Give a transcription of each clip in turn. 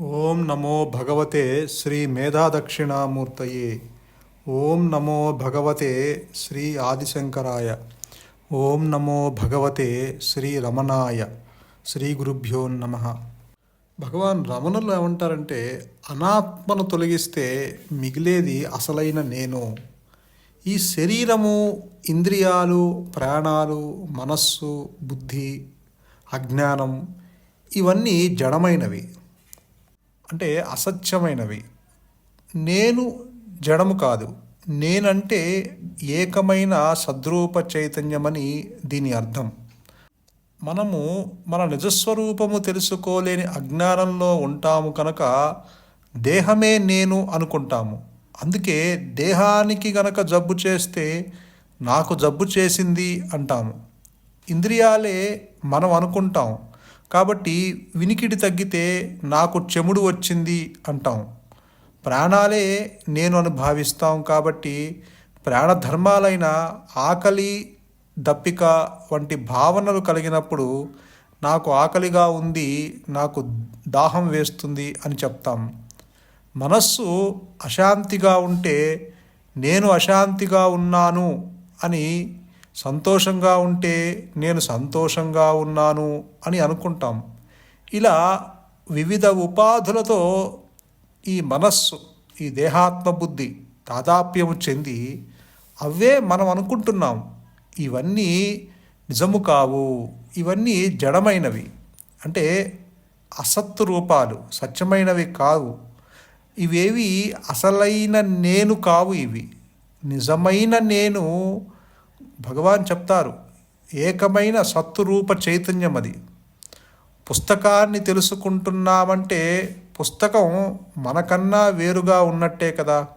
ఓం నమో భగవతే శ్రీ మేధాదక్షిణామూర్తయే. ఓం నమో భగవతే శ్రీ ఆదిశంకరాయ. ఓం నమో భగవతే శ్రీ రమణాయ. శ్రీ గురుభ్యో నమ. భగవాన్ రమణులు ఏమంటారంటే అనాత్మను తొలగిస్తే మిగిలేది అసలైన నేను. ఈ శరీరము ఇంద్రియాలు ప్రాణాలు మనస్సు బుద్ధి అజ్ఞానం ఇవన్నీ జడమైనవి. అంటే అసత్యమైనవి. నేను జడము కాదు. నేనంటే ఏకమైన సద్రూప చైతన్యమని దీని అర్థం. మనము మన నిజస్వరూపము తెలుసుకోలేని అజ్ఞానంలో ఉంటాము కనుక దేహమే నేను అనుకుంటాము. అందుకే దేహానికి గనక జబ్బు చేస్తే నాకు జబ్బు చేసింది అంటాము. ఇంద్రియాలే మనం అనుకుంటాం. కాబట్టి వినికిడి తగ్గితే నాకు చెముడు వచ్చింది అంటాం. ప్రాణాలే నేను అని భావిస్తాం కాబట్టి ప్రాణధర్మాలైన ఆకలి దప్పిక వంటి భావనలు కలిగినప్పుడు నాకు ఆకలిగా ఉంది నాకు దాహం వేస్తుంది అని చెప్తాం. మనస్సు అశాంతిగా ఉంటే నేను అశాంతిగా ఉన్నాను అని సంతోషంగా ఉంటే నేను సంతోషంగా ఉన్నాను అని అనుకుంటాం. ఇలా వివిధ ఉపాధులతో ఈ మనస్సు ఈ దేహాత్మ బుద్ధి తాదాప్యము చెంది అవే మనం అనుకుంటున్నాం. ఇవన్నీ నిజము కావు ఇవన్నీ జడమైనవి. అంటే అసత్తు రూపాలు సత్యమైనవి కావు. ఇవేవి అసలైన నేను కావు ఇవి. నిజమైన నేను భగవాన్ చెప్తారు ఏకమైన సత్తురూప చైతన్యం అది పుస్తకాన్ని తెలుసుకుంటున్నామంటే పుస్తకం మనకన్నా వేరుగా ఉన్నట్టే కదా.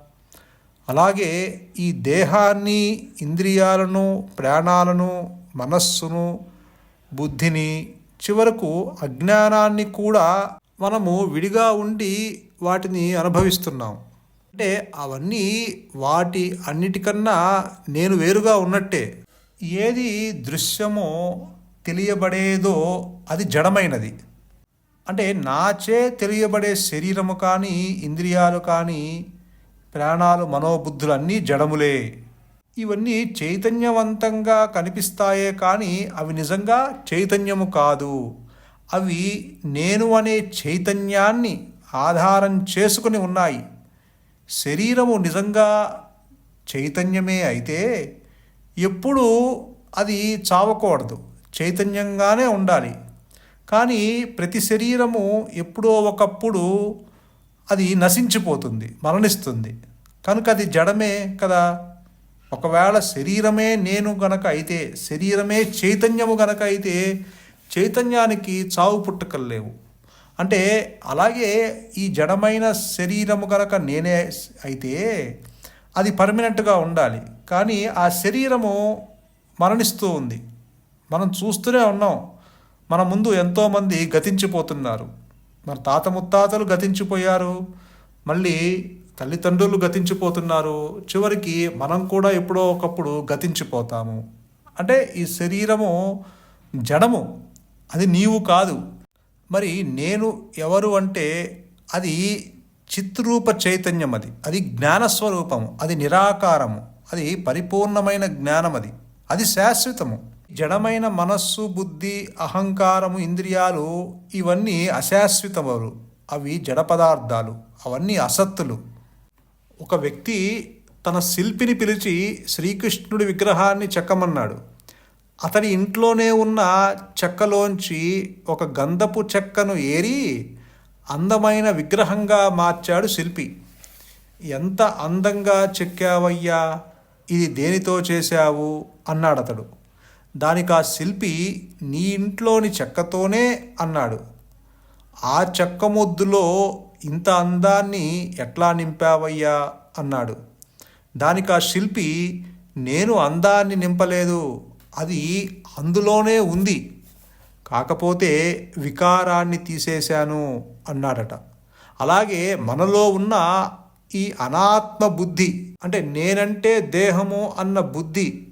అలాగే ఈ దేహాన్ని ఇంద్రియాలను ప్రాణాలను మనస్సును బుద్ధిని చివరకు అజ్ఞానాన్ని కూడా మనము విడిగా ఉండి వాటిని అనుభవిస్తున్నాం. అంటే అవన్నీ వాటి అన్నిటికన్నా నేను వేరుగా ఉన్నట్టే. ఏది దృశ్యమో తెలియబడేదో అది జడమైనది. అంటే నాచే తెలియబడే శరీరము కానీ ఇంద్రియాలు కానీ ప్రాణాలు మనోబుద్ధులు అన్నీ జడములే. ఇవన్నీ చైతన్యవంతంగా కనిపిస్తాయే కానీ అవి నిజంగా చైతన్యము కాదు. అవి నేను అనే చైతన్యాన్ని ఆధారం చేసుకుని ఉన్నాయి. శరీరము నిజంగా చైతన్యమే అయితే ఎప్పుడు అది చావకూడదు. చైతన్యంగానే ఉండాలి. కానీ ప్రతి శరీరము ఎప్పుడో ఒకప్పుడు అది నశించిపోతుంది మరణిస్తుంది. కనుక అది జడమే కదా. ఒకవేళ శరీరమే నేను గనక అయితే శరీరమే చైతన్యము గనక అయితే చైతన్యానికి చావు పుట్టుకలు లేవు. అంటే అలాగే ఈ జడమైన శరీరము కనుక నేనే అయితే అది పర్మనెంట్గా ఉండాలి. కానీ ఆ శరీరము మరణిస్తూ ఉంది. మనం చూస్తూనే ఉన్నాం. మన ముందు ఎంతోమంది గతించిపోతున్నారు. మన తాత ముత్తాతలు గతించిపోయారు. మళ్ళీ తల్లిదండ్రులు గతించిపోతున్నారు. చివరికి మనం కూడా ఎప్పుడో ఒకప్పుడు గతించిపోతాము. అంటే ఈ శరీరము జడము. అది నీవు కాదు. మరి నేను ఎవరు అంటే అది చిత్రూప చైతన్యం అది. అది జ్ఞానస్వరూపము అది నిరాకారము అది పరిపూర్ణమైన జ్ఞానం అది. అది శాశ్వతము. జడమైన మనస్సు బుద్ధి అహంకారము ఇంద్రియాలు ఇవన్నీ అశాశ్వతములు. అవి జడ పదార్థాలు అవన్నీ అసత్తులు. ఒక వ్యక్తి తన శిల్పిని పిలిచి శ్రీకృష్ణుడి విగ్రహాన్ని చెక్కమన్నాడు. అతని ఇంట్లోనే ఉన్న చెక్కలోంచి ఒక గంధపు చెక్కను ఏరి అందమైన విగ్రహంగా మార్చాడు శిల్పి. ఎంత అందంగా చెక్కావయ్యా ఇది దేనితో చేశావు? అన్నాడు అతడు దానికి ఆ శిల్పి నీ ఇంట్లోని చెక్కతోనే అన్నాడు. ఆ చెక్క ముద్దులో ఇంత అందాన్ని ఎట్లా నింపావయ్యా? అన్నాడు. దానికి ఆ శిల్పి నేను అందాన్ని నింపలేదు. అది అందులోనే ఉంది. కాకపోతే వికారాన్ని తీసేశాను అన్నాడట. అలాగే మనలో ఉన్న ఈ అనాత్మ బుద్ధి అంటే నేనంటే దేహము అన్న బుద్ధి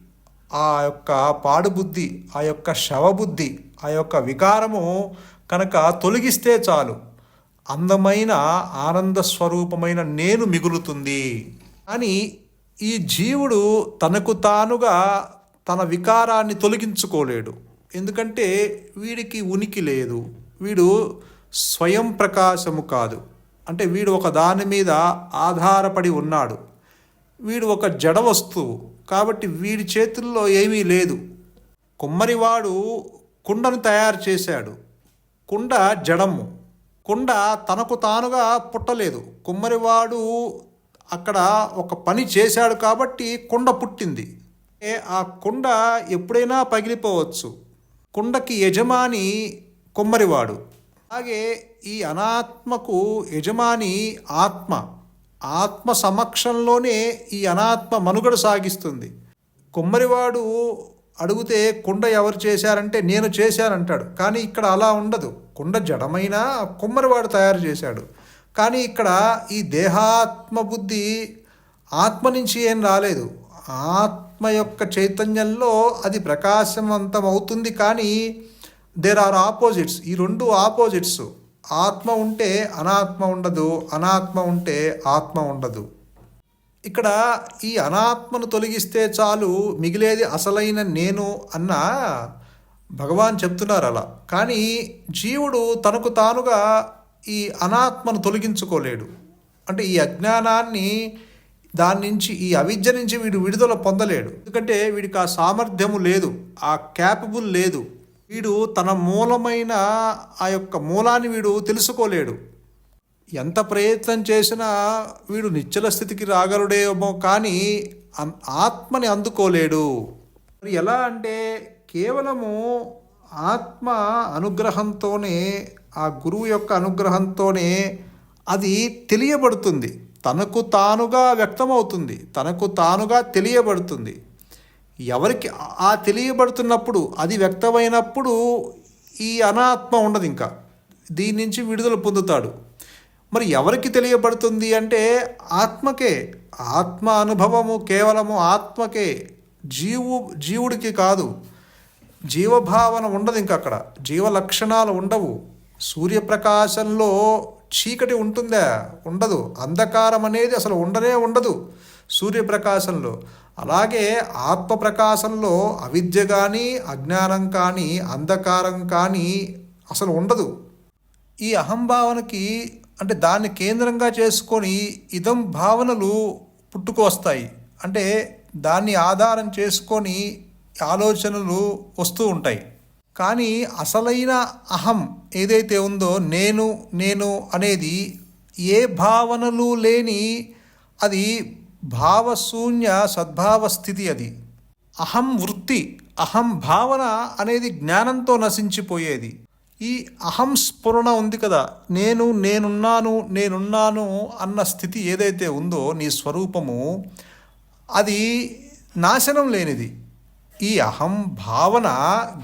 ఆ యొక్క పాడుబుద్ధి ఆ యొక్క శవబుద్ధి ఆ యొక్క వికారము కనుక తొలగిస్తే చాలు. అందమైన ఆనంద స్వరూపమైన నేను మిగులుతుంది. అని ఈ జీవుడు తనకు తానుగా తన వికారాన్ని తొలగించుకోలేడు. ఎందుకంటే వీడికి ఉనికి లేదు. వీడు స్వయం ప్రకాశము కాదు. అంటే వీడు ఒక దాని మీద ఆధారపడి ఉన్నాడు. వీడు ఒక జడ వస్తువు. కాబట్టి వీడి చేతుల్లో ఏమీ లేదు. కుమ్మరివాడు కుండను తయారు చేశాడు. కుండ జడము. కుండ తనకు తానుగా పుట్టలేదు. కుమ్మరివాడు అక్కడ ఒక పని చేశాడు కాబట్టి కుండ పుట్టింది. ఆ కుండ ఎప్పుడైనా పగిలిపోవచ్చు. కుండకి యజమాని కొమ్మరివాడు. అలాగే ఈ అనాత్మకు యజమాని ఆత్మ. ఆత్మ సమక్షంలోనే ఈ అనాత్మ మనుగడ సాగిస్తుంది. కొమ్మరివాడు అడిగితే కుండ ఎవరు చేశారంటే నేను చేశానంటాడు. కానీ ఇక్కడ అలా ఉండదు. కుండ జడమైనా కుమ్మరివాడు తయారు చేశాడు. కానీ ఇక్కడ ఈ దేహాత్మ బుద్ధి ఆత్మ నుంచి ఏం రాలేదు. ఆత్మ యొక్క చైతన్యంలో అది ప్రకాశవంతం అవుతుంది కానీ దేర్ ఆర్ ఆపోజిట్స్ ఈ రెండు ఆపోజిట్స్ ఆత్మ ఉంటే అనాత్మ ఉండదు అనాత్మ ఉంటే ఆత్మ ఉండదు. ఇక్కడ ఈ అనాత్మను తొలగిస్తే చాలు మిగిలేది అసలైన నేను అన్న భగవాన్ చెప్తున్నారు అలా. కానీ జీవుడు తనకు తానుగా ఈ అనాత్మను తొలగించుకోలేడు. అంటే ఈ అజ్ఞానాన్ని దాని నుంచి ఈ అవిద్య నుంచి వీడు విడుదల పొందలేడు. ఎందుకంటే వీడికి ఆ సామర్థ్యము లేదు ఆ క్యాపబుల్ లేదు. వీడు తన మూలమైన ఆ యొక్క మూలాన్ని వీడు తెలుసుకోలేడు. ఎంత ప్రయత్నం చేసినా వీడు నిశ్చల స్థితికి రాగలడేమో కానీ అన్- ఆత్మని అందుకోలేడు. మరి ఎలా అంటే కేవలము ఆత్మ అనుగ్రహంతోనే ఆ గురువు యొక్క అనుగ్రహంతోనే అది తెలియబడుతుంది. తనకు తానుగా వ్యక్తమవుతుంది తనకు తానుగా తెలియబడుతుంది. ఎవరికి ఆ తెలియబడుతున్నప్పుడు అది వ్యక్తమైనప్పుడు ఈ అనాత్మ ఉండదు ఇంకా. దీని నుంచి విడుదల పొందుతాడు. మరి ఎవరికి తెలియబడుతుంది అంటే ఆత్మకే. ఆత్మ అనుభవము కేవలము ఆత్మకే. జీవు జీవుడికి కాదు. జీవభావన ఉండదు ఇంక అక్కడ. జీవ లక్షణాలు ఉండవు. సూర్యప్రకాశంలో చీకటి ఉంటుందా? ఉండదు. అంధకారం అనేది అసలు ఉండనే ఉండదు సూర్యప్రకాశంలో. అలాగే ఆత్మ ప్రకాశంలో అవిద్య కానీ అజ్ఞానం కానీ అంధకారం కానీ అసలు ఉండదు. ఈ అహంభావనకి అంటే దాన్ని కేంద్రంగా చేసుకొని ఇదం భావనలు పుట్టుకొస్తాయి. అంటే దాన్ని ఆధారం చేసుకొని ఆలోచనలు వస్తూ ఉంటాయి. కానీ అసలైన అహం ఏదైతే ఉందో నేను నేను అనేది ఏ భావనలు లేని అది భావశూన్య సద్భావ స్థితి అది. అహం వృత్తి అహం భావన అనేది జ్ఞానంతో నశించిపోయేది. ఈ అహం స్ఫురణ ఉంది కదా నేను నేనున్నాను నేనున్నాను అన్న స్థితి ఏదైతే ఉందో నీ స్వరూపము అది నాశనం లేనిది. ఈ అహం భావన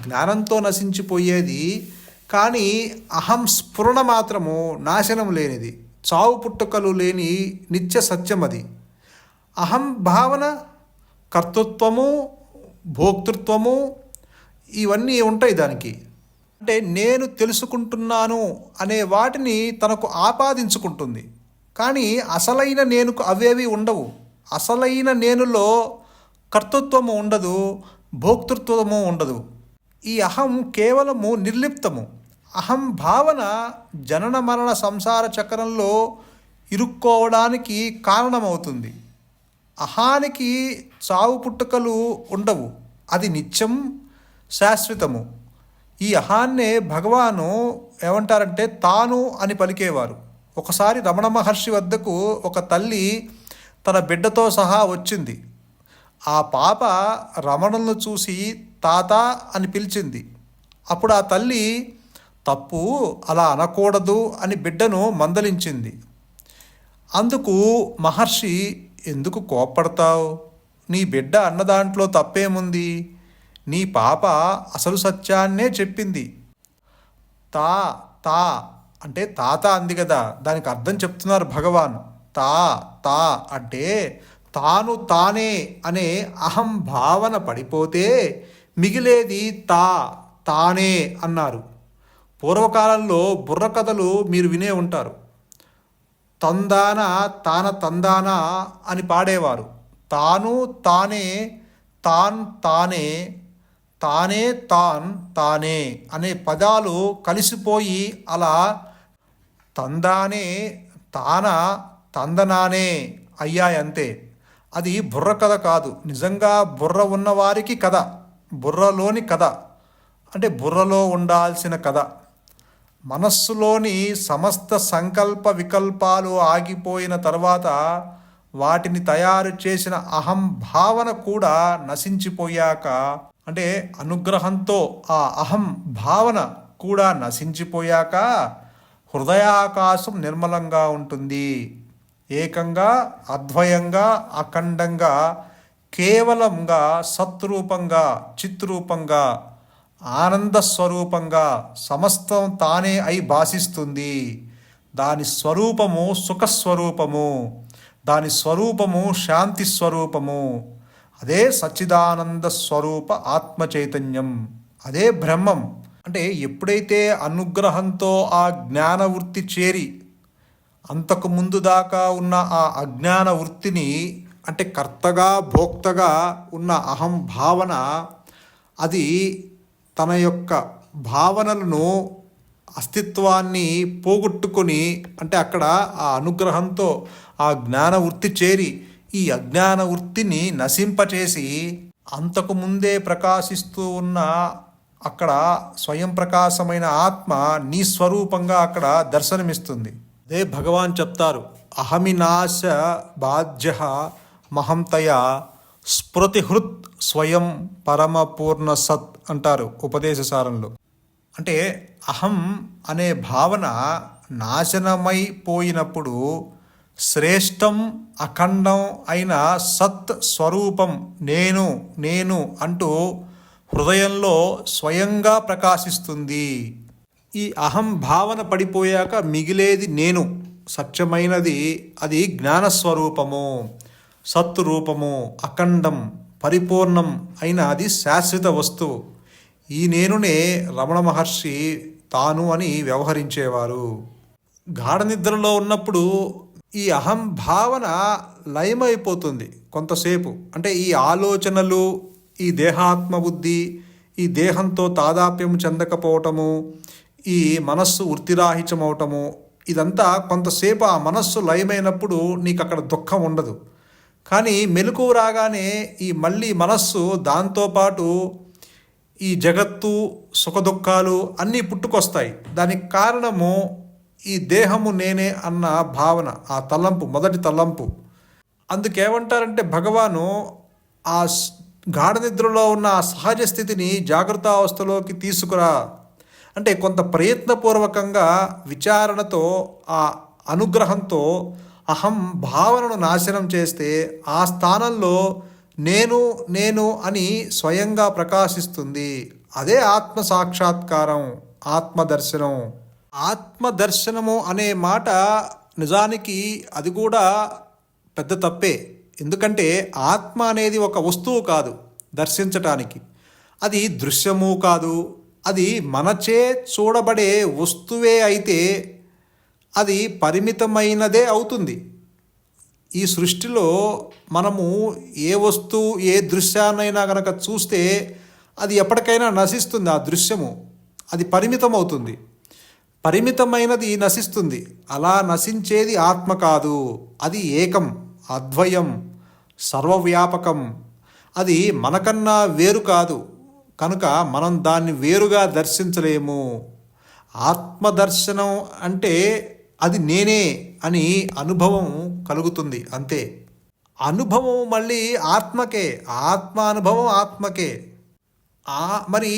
జ్ఞానంతో నశించిపోయేది కానీ అహం స్ఫురణ మాత్రము నాశనం లేనిది చావు పుట్టుకలు లేని నిత్య సత్యం అది అహం భావన కర్తృత్వము భోక్తృత్వము ఇవన్నీ ఉంటాయి దానికి. అంటే నేను తెలుసుకుంటున్నాను అనే వాటిని తనకు ఆపాదించుకుంటుంది. కానీ అసలైన నేనుకు అవేవి ఉండవు. అసలైన నేనులో కర్తృత్వము ఉండదు భోక్తృత్వము ఉండదు. ఈ అహం కేవలము నిర్లిప్తము. అహం భావన జనన మరణ సంసార చక్రంలో ఇరుక్కోవడానికి కారణమవుతుంది. అహానికి చావు పుట్టుకలు ఉండవు. అది నిత్యం శాశ్వతము. ఈ అహాన్నే భగవాను ఏమంటారంటే తాను అని పలికేవారు. ఒకసారి రమణ మహర్షి వద్దకు ఒక తల్లి తన బిడ్డతో సహా వచ్చింది. ఆ పాప రమణను చూసి తాత అని పిలిచింది. అప్పుడు ఆ తల్లి తప్పు అలా అనకూడదు అని బిడ్డను మందలించింది. అందుకు మహర్షి ఎందుకు కోప్పడతావు? నీ బిడ్డ అన్న దాంట్లో తప్పేముంది? నీ పాప అసలు సత్యాన్నే చెప్పింది. తా తా అంటే తాత అంది కదా దానికి అర్థం చెప్తున్నారు భగవాన్. తా తా అంటే తాను తానే అనే అహం భావన పడిపోతే మిగిలేది తా తానే అన్నారు. పూర్వకాలంలో బుర్రకథలు మీరు వినే ఉంటారు. తందాన తాన తందాన అని పాడేవారు. తాను తానే తాన్ తానే తానే తాన్ తానే అనే పదాలు కలిసిపోయి అలా తందానే తాన తందనానే అయ్యాయంతే. అది బుర్ర కథ కాదు. నిజంగా బుర్ర ఉన్నవారికి కథ బుర్రలోని కథ. అంటే బుర్రలో ఉండాల్సిన కథ. మనస్సులోని సమస్త సంకల్ప వికల్పాలు ఆగిపోయిన తర్వాత వాటిని తయారు చేసిన అహం భావన కూడా నశించిపోయాక అంటే అనుగ్రహంతో ఆ అహం భావన కూడా నశించిపోయాక హృదయాకాశం నిర్మలంగా ఉంటుంది. ఏకంగా అద్వయంగా అఖండంగా కేవలంగా సత్రూపంగా చిత్రూపంగా ఆనంద స్వరూపంగా సమస్తం తానే అయి భాషిస్తుంది. దాని స్వరూపము సుఖస్వరూపము దాని స్వరూపము శాంతి స్వరూపము అదే సచ్చిదానంద స్వరూప ఆత్మ చైతన్యం అదే బ్రహ్మం. అంటే ఎప్పుడైతే అనుగ్రహంతో ఆ జ్ఞాన వృత్తి చేరి అంతకు ముందు దాకా ఉన్న ఆ అజ్ఞాన వృత్తిని అంటే కర్తగా భోక్తగా ఉన్న అహం భావన అది తన యొక్క భావనలను అస్తిత్వాన్ని పోగొట్టుకొని అంటే అక్కడ ఆ అనుగ్రహంతో ఆ జ్ఞాన వృత్తి చేరి ఈ అజ్ఞాన వృత్తిని నశింపచేసి అంతకు ముందే ప్రకాశిస్తూ ఉన్న అక్కడ స్వయం ప్రకాశమైన ఆత్మ నీ స్వరూపంగా అక్కడ దర్శనమిస్తుంది. అదే భగవాన్ చెప్తారు అహమినాశ బాధ్య మహంతయ స్మృతిహృత్ స్వయం పరమపూర్ణ సత్ అంటారు ఉపదేశసారంలో అంటే అహం అనే భావన నాశనమైపోయినప్పుడు శ్రేష్టం అఖండం అయిన సత్ స్వరూపం నేను నేను అంటూ హృదయంలో స్వయంగా ప్రకాశిస్తుంది. ఈ అహం భావన పడిపోయాక మిగిలేది నేను. సత్యమైనది అది జ్ఞానస్వరూపము సత్ రూపము అఖండం పరిపూర్ణం అయిన అది శాశ్వత వస్తువు ఈ నేనునే రమణ మహర్షి తాను అని వ్యవహరించేవారు. గాఢ నిద్రలో ఉన్నప్పుడు ఈ అహం భావన లయమైపోతుంది కొంతసేపు. అంటే ఈ ఆలోచనలు ఈ దేహాత్మ బుద్ధి ఈ దేహంతో తాదాప్యం చెందకపోవటము ఈ మనస్సు వృత్తిరాహిత్యమవటము ఇదంతా కొంతసేపు ఆ మనస్సు లయమైనప్పుడు నీకు అక్కడ దుఃఖం ఉండదు. కానీ మెలకు రాగానే ఈ మళ్ళీ మనస్సు దాంతోపాటు ఈ జగత్తు సుఖదుఖాలు అన్నీ పుట్టుకొస్తాయి. దానికి కారణము ఈ దేహము నేనే అన్న భావన ఆ తలంపు మొదటి తలంపు. అందుకేమంటారంటే భగవాను ఆ గాఢ నిద్రలో ఉన్న ఆ సహజ స్థితిని జాగ్రత్త అవస్థలోకి తీసుకురా. అంటే కొంత ప్రయత్నపూర్వకంగా విచారణతో ఆ అనుగ్రహంతో అహం భావనను నాశనం చేస్తే ఆ స్థానంలో నేను నేను అని స్వయంగా ప్రకాశిస్తుంది. అదే ఆత్మ సాక్షాత్కారం ఆత్మదర్శనం. ఆత్మదర్శనము అనే మాట నిజానికి అది కూడా పెద్ద తప్పే. ఎందుకంటే ఆత్మ అనేది ఒక వస్తువు కాదు దర్శించటానికి. అది దృశ్యము కాదు అది మనచే చూడబడే వస్తువే అయితే అది పరిమితమైనదే అవుతుంది. ఈ సృష్టిలో మనము ఏ వస్తువు ఏ దృశ్యాన్నైనా కనుక చూస్తే అది ఎప్పటికైనా నశిస్తుంది ఆ దృశ్యము. అది పరిమితం అవుతుంది పరిమితమైనది నశిస్తుంది. అలా నశించేది ఆత్మ కాదు. అది ఏకం అద్వయం సర్వవ్యాపకం. అది మనకన్నా వేరు కాదు. కనుక మనం దాన్ని వేరుగా దర్శించలేము. ఆత్మదర్శనం అంటే అది నేనే అని అనుభవం కలుగుతుంది అంతే. అనుభవం మళ్ళీ ఆత్మకే ఆత్మ అనుభవం ఆత్మకే మరి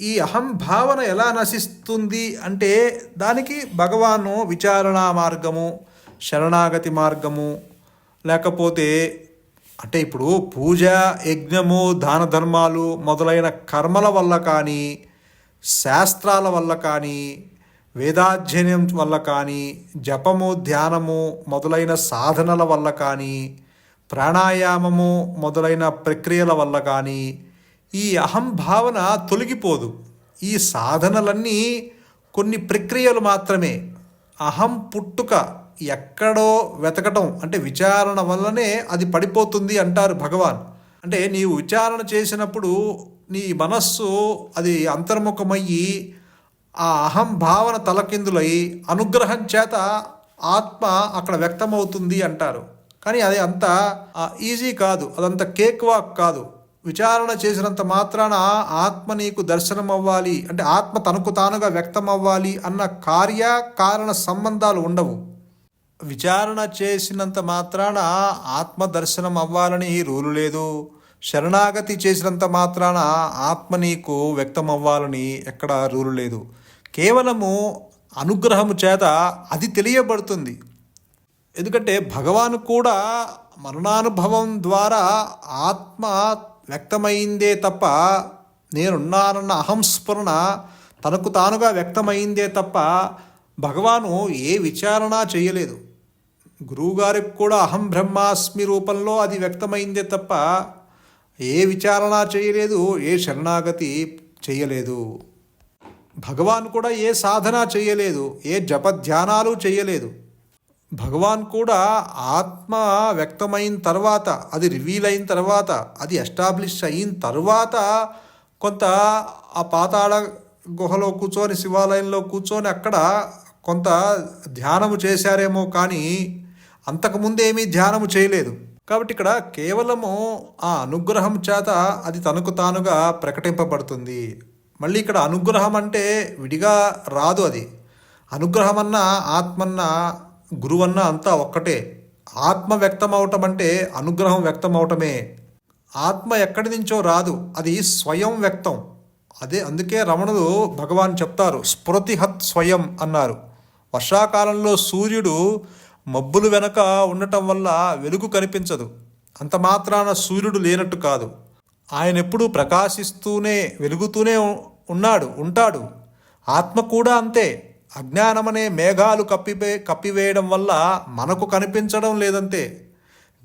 ఈ అహం భావన ఎలా నశిస్తుంది అంటే దానికి భగవాను విచారణా మార్గము శరణాగతి మార్గము లేకపోతే అంటే ఇప్పుడు పూజ యజ్ఞము దాన ధర్మాలు మొదలైన కర్మల వల్ల కానీ శాస్త్రాల వల్ల కానీ వేదాధ్యయనం వల్ల కానీ జపము ధ్యానము మొదలైన సాధనల వల్ల కానీ ప్రాణాయామము మొదలైన ప్రక్రియల వల్ల కానీ ఈ అహం భావన తొలగిపోదు. ఈ సాధనలన్నీ కొన్ని ప్రక్రియలు మాత్రమే. అహం పుట్టుక ఎక్కడో వెతకటం అంటే విచారణ వల్లనే అది పడిపోతుంది అంటారు భగవాన్. అంటే నీవు విచారణ చేసినప్పుడు నీ మనస్సు అది అంతర్ముఖమయ్యి ఆ అహం భావన తలకిందులై అనుగ్రహం చేత ఆత్మ అక్కడ వ్యక్తమవుతుంది అంటారు. కానీ అది అంత ఈజీ కాదు. అదంత కేక్ వాక్ కాదు. విచారణ చేసినంత మాత్రాన ఆత్మ నీకు దర్శనం అవ్వాలి అంటే ఆత్మ తనకు తానుగా వ్యక్తం అవ్వాలి అన్న కార్య కారణ సంబంధాలు ఉండవు. విచారణ చేసినంత మాత్రాన ఆత్మ దర్శనం అవ్వాలని రూలు లేదు. శరణాగతి చేసినంత మాత్రాన ఆత్మ నీకు వ్యక్తం అవ్వాలని ఎక్కడ రూలు లేదు. కేవలము అనుగ్రహము చేత అది తెలియబడుతుంది. ఎందుకంటే భగవాన్ కూడా మరణానుభవం ద్వారా ఆత్మ వ్యక్తమైందే తప్ప నేనున్నానన్న అహంస్ఫురణ తనకు తానుగా వ్యక్తమైందే తప్ప భగవాను ఏ విచారణ చేయలేదు. గురువుగారికి కూడా అహం బ్రహ్మాస్మి రూపంలో అది వ్యక్తమైందే తప్ప ఏ విచారణ చేయలేదు ఏ శరణాగతి చేయలేదు. భగవాన్ కూడా ఏ సాధన చేయలేదు ఏ జపధ్యానాలు చేయలేదు. భగవాన్ కూడా ఆత్మ వ్యక్తమైన తర్వాత అది రివీల్ అయిన తర్వాత అది ఎస్టాబ్లిష్ అయిన తర్వాత కొంత ఆ పాతాళ గుహలో కూర్చొని శివాలయంలో కూర్చొని అక్కడ కొంత ధ్యానము చేశారేమో కానీ అంతకుముందు ఏమీ ధ్యానము చేయలేదు. కాబట్టి ఇక్కడ కేవలము ఆ అనుగ్రహం చేత అది తనకు తానుగా ప్రకటింపబడుతుంది. మళ్ళీ ఇక్కడ అనుగ్రహం అంటే విడిగా రాదు అది. అనుగ్రహం అన్న ఆత్మన్న గురువన్న అంతా ఒక్కటే. ఆత్మ వ్యక్తం అవటం అంటే అనుగ్రహం వ్యక్తం అవటమే ఆత్మ ఎక్కడి నుంచో రాదు. అది స్వయం వ్యక్తం. అదే అందుకే రమణులు భగవాన్ చెప్తారు స్ఫురతిహత్ స్వయం అన్నారు. వర్షాకాలంలో సూర్యుడు మబ్బులు వెనక ఉండటం వల్ల వెలుగు కనిపించదు. అంత మాత్రాన సూర్యుడు లేనట్టు కాదు. ఆయన ఎప్పుడూ ప్రకాశిస్తూనే వెలుగుతూనే ఉన్నాడు ఉంటాడు. ఆత్మ కూడా అంతే. అజ్ఞానమనే మేఘాలు కప్పిపే కప్పివేయడం వల్ల మనకు కనిపించడం లేదంతే.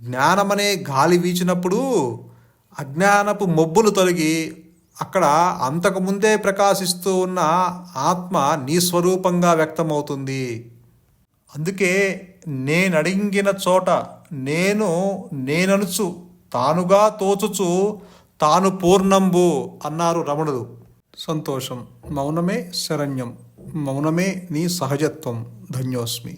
జ్ఞానమనే గాలి వీచినప్పుడు అజ్ఞానపు మబ్బులు తొలగి అక్కడ అంతకుముందే ప్రకాశిస్తూ ఉన్న ఆత్మ నీ స్వరూపంగా వ్యక్తమవుతుంది. అందుకే నేనడిగిన చోట నేను నేననుచు తానుగా తోచుచు తాను పూర్ణంబు అన్నారు రమణుడు. సంతోషం మౌనమే శరణ్యం మౌనమే నీ సహజత్వం ధన్యోస్మి.